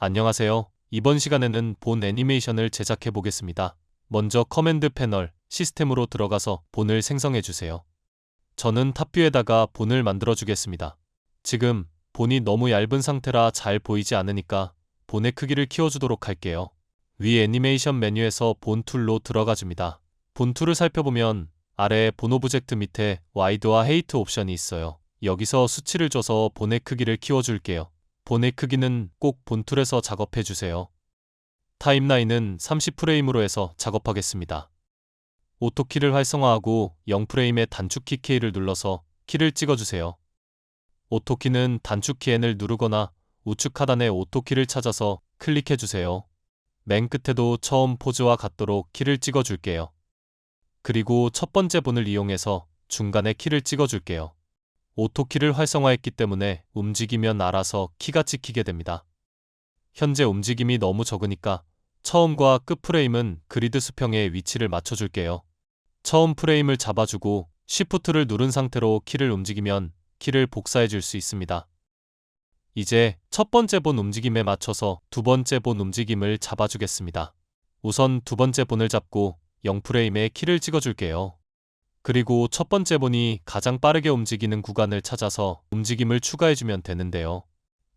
안녕하세요. 이번 시간에는 본 애니메이션을 제작해 보겠습니다. 먼저 커맨드 패널 시스템으로 들어가서 본을 생성해 주세요. 저는 탑뷰에다가 본을 만들어 주겠습니다. 지금 본이 너무 얇은 상태라 잘 보이지 않으니까 본의 크기를 키워주도록 할게요. 위 애니메이션 메뉴에서 본 툴로 들어가 줍니다. 본 툴을 살펴보면 아래 본 오브젝트 밑에 와이드와 헤이트 옵션이 있어요. 여기서 수치를 줘서 본의 크기를 키워줄게요. 본의 크기는 꼭 본툴에서 작업해 주세요. 타임라인은 30프레임으로 해서 작업하겠습니다. 오토키를 활성화하고 0프레임의 단축키 K를 눌러서 키를 찍어주세요. 오토키는 단축키 N을 누르거나 우측 하단의 오토키를 찾아서 클릭해주세요. 맨 끝에도 처음 포즈와 같도록 키를 찍어줄게요. 그리고 첫 번째 본을 이용해서 중간에 키를 찍어줄게요. 오토키를 활성화했기 때문에 움직이면 알아서 키가 찍히게 됩니다. 현재 움직임이 너무 적으니까 처음과 끝 프레임은 그리드 수평에 위치를 맞춰줄게요. 처음 프레임을 잡아주고 Shift를 누른 상태로 키를 움직이면 키를 복사해 줄 수 있습니다. 이제 첫 번째 본 움직임에 맞춰서 두 번째 본 움직임을 잡아주겠습니다. 우선 두 번째 본을 잡고 0프레임에 키를 찍어줄게요. 그리고 첫 번째 본이 가장 빠르게 움직이는 구간을 찾아서 움직임을 추가해주면 되는데요.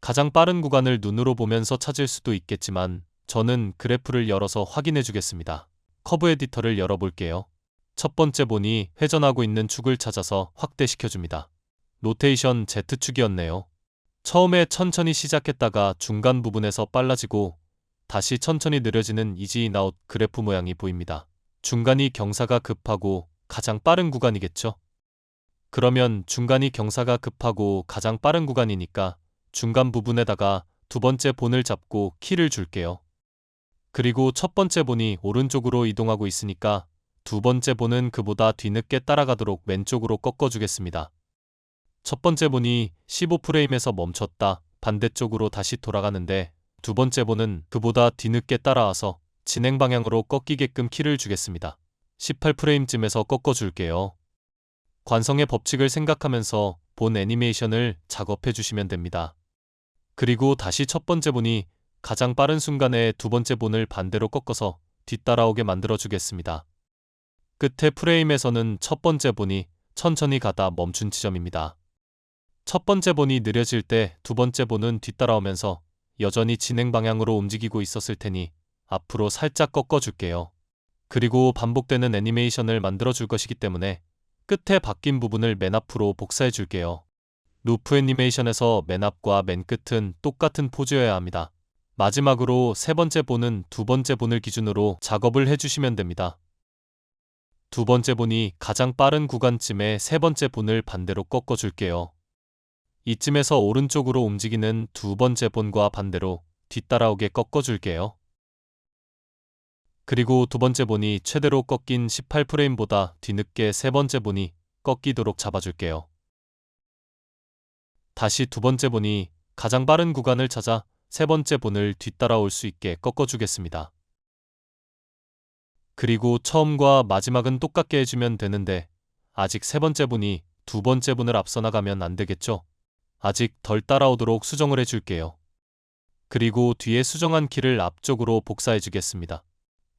가장 빠른 구간을 눈으로 보면서 찾을 수도 있겠지만 저는 그래프를 열어서 확인해 주겠습니다. 커브 에디터를 열어볼게요. 첫 번째 본이 회전하고 있는 축을 찾아서 확대시켜줍니다. 로테이션 Z축이었네요. 처음에 천천히 시작했다가 중간 부분에서 빨라지고 다시 천천히 느려지는 이지인아웃 그래프 모양이 보입니다. 중간이 경사가 급하고 가장 빠른 구간이겠죠. 그러면 중간이 경사가 급하고 가장 빠른 구간이니까 중간 부분에다가 두 번째 본을 잡고 키를 줄게요. 그리고 첫 번째 본이 오른쪽으로 이동하고 있으니까 두 번째 본은 그보다 뒤늦게 따라가도록 왼쪽으로 꺾어주겠습니다. 첫 번째 본이 15프레임에서 멈췄다 반대쪽으로 다시 돌아가는데 두 번째 본은 그보다 뒤늦게 따라와서 진행 방향으로 꺾이게끔 키를 주겠습니다. 18프레임쯤에서 꺾어줄게요. 관성의 법칙을 생각하면서 본 애니메이션을 작업해 주시면 됩니다. 그리고 다시 첫 번째 본이 가장 빠른 순간에 두 번째 본을 반대로 꺾어서 뒤따라오게 만들어 주겠습니다. 끝에 프레임에서는 첫 번째 본이 천천히 가다 멈춘 지점입니다. 첫 번째 본이 느려질 때 두 번째 본은 뒤따라오면서 여전히 진행 방향으로 움직이고 있었을 테니 앞으로 살짝 꺾어 줄게요. 그리고 반복되는 애니메이션을 만들어 줄 것이기 때문에 끝에 바뀐 부분을 맨 앞으로 복사해 줄게요. 루프 애니메이션에서 맨 앞과 맨 끝은 똑같은 포즈여야 합니다. 마지막으로 세 번째 본은 두 번째 본을 기준으로 작업을 해주시면 됩니다. 두 번째 본이 가장 빠른 구간쯤에 세 번째 본을 반대로 꺾어줄게요. 이쯤에서 오른쪽으로 움직이는 두 번째 본과 반대로 뒤따라오게 꺾어줄게요. 그리고 두 번째 본이 최대로 꺾인 18프레임보다 뒤늦게 세 번째 본이 꺾이도록 잡아줄게요. 다시 두 번째 본이 가장 빠른 구간을 찾아 세 번째 본을 뒤따라올 수 있게 꺾어주겠습니다. 그리고 처음과 마지막은 똑같게 해주면 되는데 아직 세 번째 본이 두 번째 본을 앞서 나가면 안 되겠죠? 아직 덜 따라오도록 수정을 해줄게요. 그리고 뒤에 수정한 키를 앞쪽으로 복사해 주겠습니다.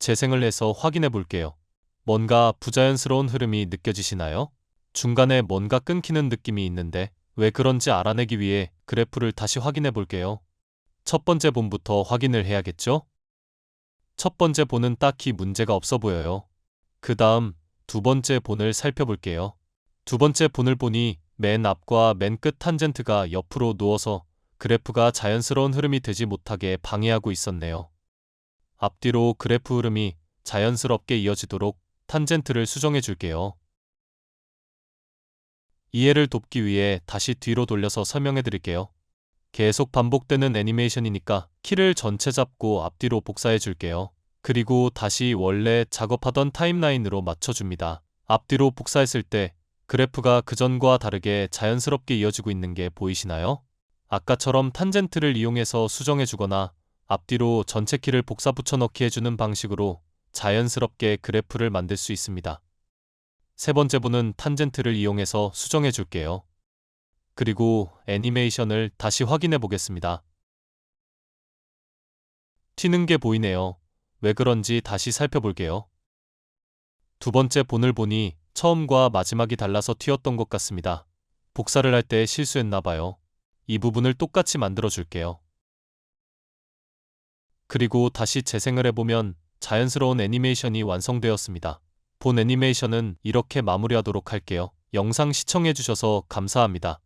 재생을 해서 확인해 볼게요. 뭔가 부자연스러운 흐름이 느껴지시나요? 중간에 뭔가 끊기는 느낌이 있는데 왜 그런지 알아내기 위해 그래프를 다시 확인해 볼게요. 첫 번째 본부터 확인을 해야겠죠? 첫 번째 본은 딱히 문제가 없어 보여요. 그 다음 두 번째 본을 살펴볼게요. 두 번째 본을 보니 맨 앞과 맨 끝 탄젠트가 옆으로 누워서 그래프가 자연스러운 흐름이 되지 못하게 방해하고 있었네요. 앞뒤로 그래프 흐름이 자연스럽게 이어지도록 탄젠트를 수정해 줄게요. 이해를 돕기 위해 다시 뒤로 돌려서 설명해 드릴게요. 계속 반복되는 애니메이션이니까 키를 전체 잡고 앞뒤로 복사해 줄게요. 그리고 다시 원래 작업하던 타임라인으로 맞춰줍니다. 앞뒤로 복사했을 때 그래프가 그전과 다르게 자연스럽게 이어지고 있는 게 보이시나요? 아까처럼 탄젠트를 이용해서 수정해 주거나 앞뒤로 전체 키를 복사 붙여넣기 해주는 방식으로 자연스럽게 그래프를 만들 수 있습니다. 세 번째 분은 탄젠트를 이용해서 수정해 줄게요. 그리고 애니메이션을 다시 확인해 보겠습니다. 튀는 게 보이네요. 왜 그런지 다시 살펴볼게요. 두 번째 본을 보니 처음과 마지막이 달라서 튀었던 것 같습니다. 복사를 할 때 실수했나 봐요. 이 부분을 똑같이 만들어 줄게요. 그리고 다시 재생을 해보면 자연스러운 애니메이션이 완성되었습니다. 본 애니메이션은 이렇게 마무리하도록 할게요. 영상 시청해주셔서 감사합니다.